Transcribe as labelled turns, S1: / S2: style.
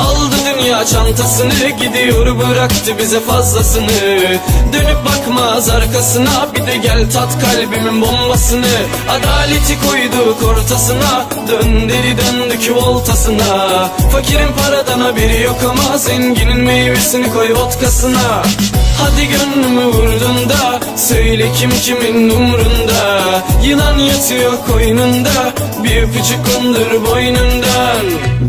S1: Aldı dünya çantasını Gidiyor bıraktı bize fazlasını. Dönüp bakmaz arkasına Bir de gel tat kalbimin bombasını. Adaleti koyduk ortasına Dön dedi döndük voltasına. Fakirin paradan haberi yok ama Zenginin meyvesini koy vodkasına. Hadi gönlümü vurdun da Söyle kim kimin umrunda. Yılan yatıyor koynunda Bir öpücük kondur boynundan